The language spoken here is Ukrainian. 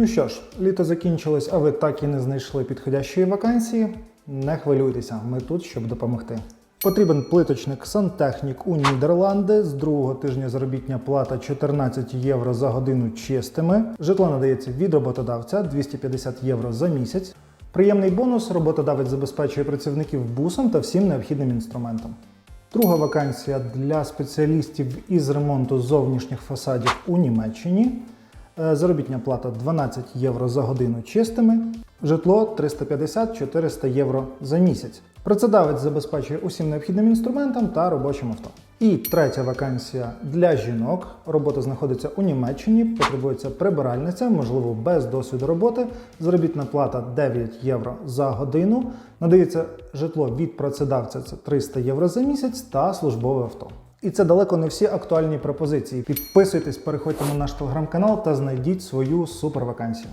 Ну що ж, літо закінчилось, а ви так і не знайшли підходящої вакансії. Не хвилюйтеся, ми тут, щоб допомогти. Потрібен плиточник сантехнік у Нідерланди. З другого тижня заробітня плата 14 євро за годину чистими. Житло надається від роботодавця 250 євро за місяць. Приємний бонус роботодавець забезпечує працівників бусом та всім необхідним інструментом. Друга вакансія для спеціалістів із ремонту зовнішніх фасадів у Німеччині. Е, Заробітня плата 12 євро за годину чистими, житло 350-400 євро за місяць. Працедавець забезпечує усім необхідним інструментом та робочим авто. І третя вакансія для жінок. Робота знаходиться у Німеччині, потребується прибиральниця, можливо, без досвіду роботи. Заробітна плата 9 євро за годину. Надається житло від працедавця це 300 євро за місяць та службове авто. І це далеко не всі актуальні пропозиції. Підписуйтесь, переходьте на наш телеграм-канал та знайдіть свою супервакансію.